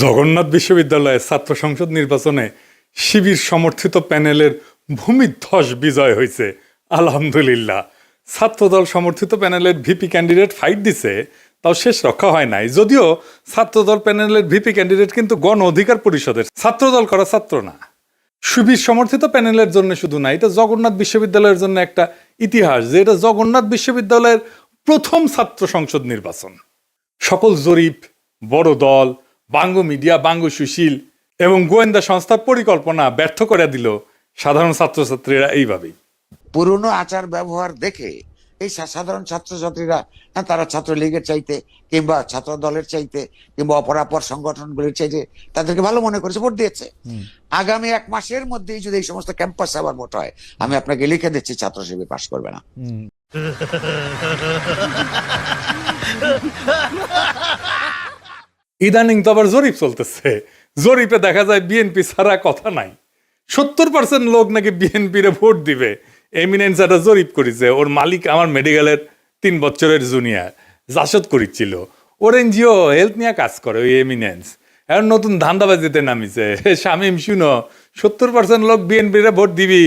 জগন্নাথ বিশ্ববিদ্যালয়ের ছাত্র সংসদ নির্বাচনে শিবির সমর্থিত প্যানেলের ভূমিধ্বস বিজয় হয়েছে। আলহামদুলিল্লাহ। ছাত্রদল সমর্থিত প্যানেলের ভিপি ক্যান্ডিডেট ফাইট দিছে, তাও শেষ রক্ষা হয় নাই। যদিও ছাত্রদল প্যানেলের ভিপি ক্যান্ডিডেট কিন্তু গণ অধিকার পরিষদের ছাত্রদল করা ছাত্র না। শিবির সমর্থিত প্যানেলের জন্য শুধু না, এটা জগন্নাথ বিশ্ববিদ্যালয়ের জন্য একটা ইতিহাস যে এটা জগন্নাথ বিশ্ববিদ্যালয়ের প্রথম ছাত্র সংসদ নির্বাচন। সকল জরিপ, বড় দল বাঙ্গ মিডিয়া বাঙ্গ সুশীল এবং গোয়েন্দা সংস্থার পরিকল্পনা ব্যর্থ করে দিল সাধারণ ছাত্রছাত্রীরা এইভাবেই। পুরনো আচার ব্যবহার দেখে এই সাধারণ ছাত্রছাত্রীরা হ্যাঁ, তারা ছাত্রলীগের চাইতে কিংবা ছাত্র দলের চাইতে কিংবা অপরাপর সংগঠনগুলির চাইতে তাদেরকে ভালো মনে করেছে ভোট দিয়েছে। আগামী এক মাসের মধ্যেই যদি এই সমস্ত ক্যাম্পাসে আবার ভোট হয় আমি আপনাকে লিখে দিচ্ছি ছাত্র শিবির পাশ করবে না। ইদানিং তো আবার জরিপ চলতেছে। জরিপে দেখা যায় বিএনপি ছাড়া কথা নাই। সত্তর পার্সেন্ট লোক নাকি বিএনপিরে ভোট দিবে। এমিনেন্স একটা জরিপ করেছে। ওর মালিক আমার মেডিকেলের তিন বছরের জুনিয়র জাসদ করেছিল। ওর এনজিও হেলথ নিয়ে কাজ করে ওই এমিনেন্স এখন নতুন ধান্দাবাজিতে নামিছে। শামিম, শুনো, সত্তর পার্সেন্ট লোক বিএনপিরে ভোট দিবি।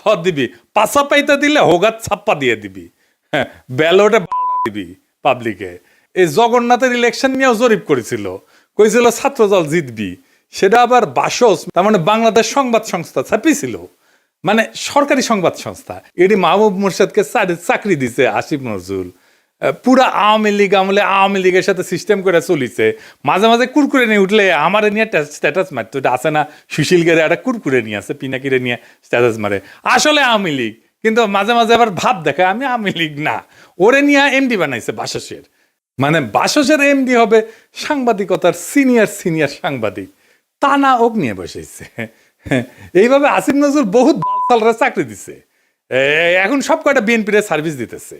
হ, দিবি। পাশা পাইতে দিলে হোগাত ছাপ্পা দিয়ে দিবি। হ্যাঁ ব্যালটে দিবি পাবলিকে এই জগন্নাথের ইলেকশন নিয়েও জরিপ করেছিল। কইছিল, ছাত্রদল জিতবি। সেটা আবার বাসস, তার মানে বাংলাদেশ সংবাদ সংস্থা ছাপিয়েছিল। মানে সরকারি সংবাদ সংস্থা। এটি মাহবুব মুর্শেদকে চাকরি- দিছে আসিফ নজরুল। পুরা আওয়ামী লীগ আমলে আওয়ামী লীগের সাথে সিস্টেম করে চলিছে। মাঝে মাঝে কুরকুরে নিয়ে উঠলে আমার নিয়ে স্ট্যাটাস মারতো। এটা আছে না সুশীল গেরে একটা কুরকুরে নিয়ে আছে, পিনাকিরে নিয়ে স্ট্যাটাস মারে। আসলে আওয়ামী লীগ, কিন্তু মাঝে মাঝে আবার ভাব দেখায়, আমি আওয়ামী লীগ না। ওরে নিয়ে এমডি বানাইছে বাসসের। মানে বাসসের এমডি হবে সাংবাদিকতার সিনিয়র সিনিয়র সাংবাদিক। তা না ওক নিয়ে বসেছে। এইভাবে আসিফ নজরুল বহুত বালসালরা চাকরি দিছে। এখন সব কয়টা বিএনপির সার্ভিস দিতেছে।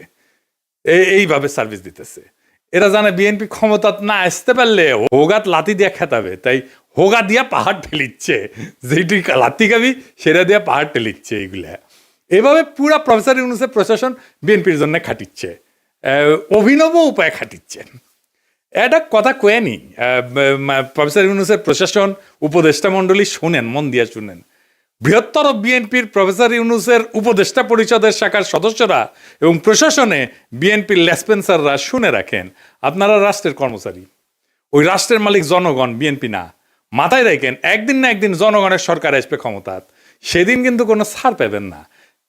এইভাবে সার্ভিস দিতেছে। এরা জানে বিএনপি ক্ষমতা না আসতে পারলে হোগাত লাতি দিয়া খেতাবে। তাই হোগা দিয়া পাহাড় ঠেলিচ্ছে। যেটি লাতি খাবি সেটা দিয়া পাহাড় ঠেলিচ্ছে এইগুলা। এভাবে পুরা প্রফেসর ইউনুসের প্রশাসন বিএনপির জন্য খাটিচ্ছে। অভিনব উপায় খাটিচ্ছেন। একটা কথা কয়ে নি প্রফেসর ইউনুসের প্রশাসন উপদেষ্টা মণ্ডলী শুনেন, মন দিয়ে শুনেন। বৃহত্তর বিএনপির প্রফেসর ইউনুসের উপদেষ্টা পরিষদের শাখার সদস্যরা এবং প্রশাসনে বিএনপির লেসপেন্সাররা শুনে রাখেন, আপনারা রাষ্ট্রের কর্মচারী। ওই রাষ্ট্রের মালিক জনগণ, বিএনপি না। মাথায় রাখেন, একদিন না একদিন জনগণের সরকার আসবে ক্ষমতাত সেদিন কিন্তু কোনো ছাড় পাবেন না।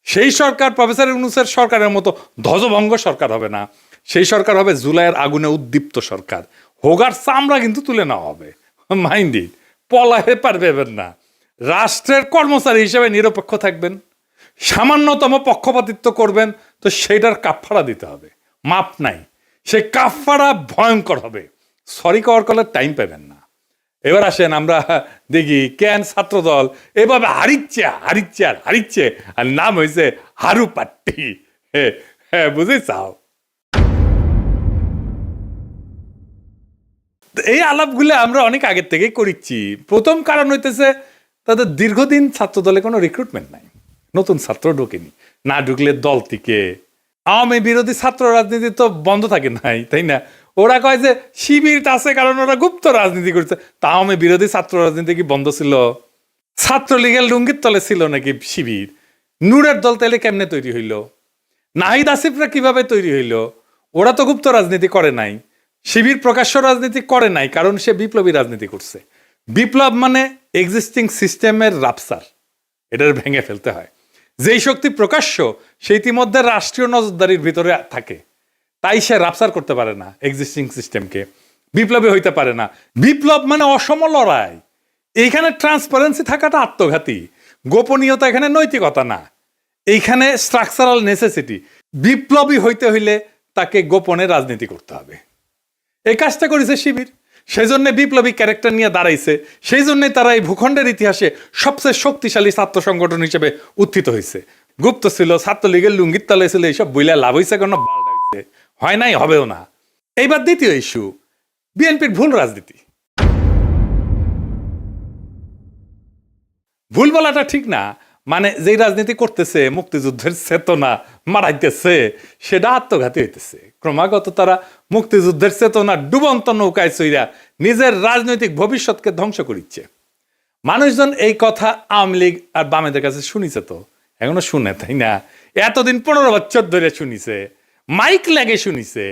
সেই সরকার প্রফেসর ইউনুসের সরকারের মতো ধ্বজভঙ্গ সরকার হবে না। সেই সরকার হবে জুলাইয়ের আগুনে উদ্দীপ্ত সরকার। হোগার চামড়া কিন্তু তুলে নেওয়া হবে। মাইন্ডি পলাহে পারবেন না। রাষ্ট্রের কর্মচারী হিসেবে নিরপেক্ষ থাকবেন। সামান্যতম পক্ষপাতিত্ব করবেন, তো সেইটার কাফফারা দিতে হবে। মাপ নাই। সেই কাফফারা ভয়ঙ্কর হবে। সরি কওয়ার কলার টাইম পাবেন না। এবার আসেন, আমরা দেখি, কেন ছাত্রদল এভাবে হারিচ্ছে হারিচ্ছে আর হারিচ্ছে, আর নাম হয়েছে হারু পাট্টি হ্যাঁ বুঝে চাও এই আলাপগুলো আমরা অনেক আগের থেকেই করিচ্ছি। প্রথম কারণ হইতেছে, তাদের দীর্ঘদিন ছাত্রদলে কোনো রিক্রুটমেন্ট নাই। নতুন ছাত্র ঢোকেনি। না ঢুকলে দল থেকে আওয়ামী বিরোধী ছাত্র রাজনীতি তো বন্ধ থাকে নাই, তাই না? ওরা কয় যে, শিবির আছে কারণ ওরা গুপ্ত রাজনীতি করছে। তাও আমি বিরোধী ছাত্র রাজনীতি কি বন্ধ ছিল? ছাত্রলীগের লুঙ্গির তলে ছিল নাকি শিবির? নূরের দল তাইলে কেমনে তৈরি হইল? নাহিদ আসিফরা কীভাবে তৈরি হইল? ওরা তো গুপ্ত রাজনীতি করে নাই। শিবির প্রকাশ্য রাজনীতি করে নাই, কারণ সে বিপ্লবী রাজনীতি করছে। বিপ্লব মানে এক্সিস্টিং সিস্টেমের রাপসার। এটার ভেঙে ফেলতে হয়। যেই শক্তি প্রকাশ্য সে ইতিমধ্যে রাষ্ট্রীয় নজরদারির ভিতরে থাকে। তাই সে রাপসার করতে পারে না এক্সিস্টিং সিস্টেমকে বিপ্লবী হইতে পারে না। বিপ্লব মানে অসম লড়াই। এইখানে ট্রান্সপারেন্সি থাকাটা আত্মঘাতী। গোপনীয়তা এখানে নৈতিকতা না। এইখানে স্ট্রাকচারাল নেসেসিটি বিপ্লবী হইতে হইলে তাকে গোপনে রাজনীতি করতে হবে। এই কাজটা করেছে শিবির। সেই জন্য বিপ্লবী ক্যারেক্টার নিয়ে দাঁড়াইছে। সেই জন্যে তারা এই ভূখণ্ডের ইতিহাসে সবচেয়ে শক্তিশালী ছাত্র সংগঠন হিসেবে উত্থিত হয়েছে গুপ্ত ছিল, ছাত্রলীগের লুঙ্গির তলে ছিল, এইসব বইলা লাভ হয়েছে কেন বালটা হয়েছে হয় নাই, হবেও না। এইবার দ্বিতীয় ইস্যু, বিএনপির ভুল রাজনীতি। ভুল বলাটা ঠিক না মানে যেই রাজনীতি করতেছে, মুক্তিযুদ্ধের চেতনা মারাইতেছে, সেটা আত্মঘাতী হইতেছে। ক্রমাগত তারা মুক্তিযুদ্ধের চেতনা ডুবন্ত নৌকায় চইরা নিজের রাজনৈতিক ভবিষ্যৎকে ধ্বংস করিচ্ছে। মানুষজন এই কথা আওয়ামী লীগ আর বামেদের কাছে শুনিছে তো? এখনও শুনে, তাই না? এতদিন পনেরো বছর ধরে শুনিছে। মাইক লাগে শুনিছে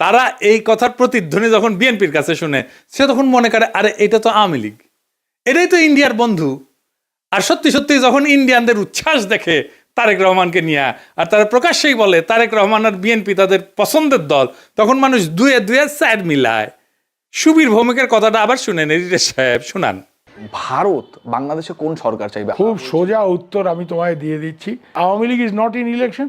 তারা এই কথার প্রতিধ্বনি যখন বিএনপির কাছে শুনে সে তখন মনে করে আরে এটা তো আওয়ামী লীগ। এটাই তো ইন্ডিয়ার বন্ধু। আর সত্যি সত্যি যখন ইন্ডিয়ানদের উচ্ছ্বাস দেখে তারেক রহমানকে নিয়ে আর তারা প্রকাশ্যেই বলে তারেক রহমান আর বিএনপি তাদের পছন্দের দল তখন মানুষ দুয়ে দুয়ে স্যার মিলায়। সুবীর ভৌমিকের কথাটা আবার শুনেন এডিটর সাহেব শুনান। ভারত বাংলাদেশে কোন সরকার চাইবে? খুব সোজা উত্তর আমি তোমায় দিয়ে দিচ্ছি। Awami League is not in election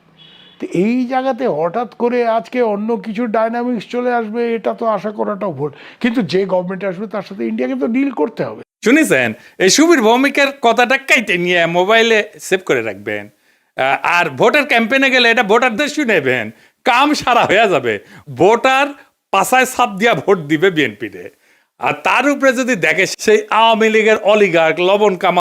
তো এই জায়গাতে হঠাৎ করে আজকে অন্য কিছু ডাইনামিক্স চলে আসবে, এটা তো আশা করাটাও ভুল। কিন্তু যে গভর্নমেন্ট আসবে, তার সাথে ইন্ডিয়াকে তো ডিল করতে হবে। শুনেছেন? এই সুবীর ভৌমিকের কথাটা কাইতে নিয়ে মোবাইলে সেভ করে রাখবেন। আর ভোটার ক্যাম্পেনে গেলে এটা ভোটারদের শুনেবেন। কাম সারা হয়ে যাবে। ভোটার পাশায় ছাপ দিয়া ভোট দিবে বিএনপিতে। আর তার উপরে যদি দেখে সেই আওয়ামী লীগের অলিগার্ক লবণ কামা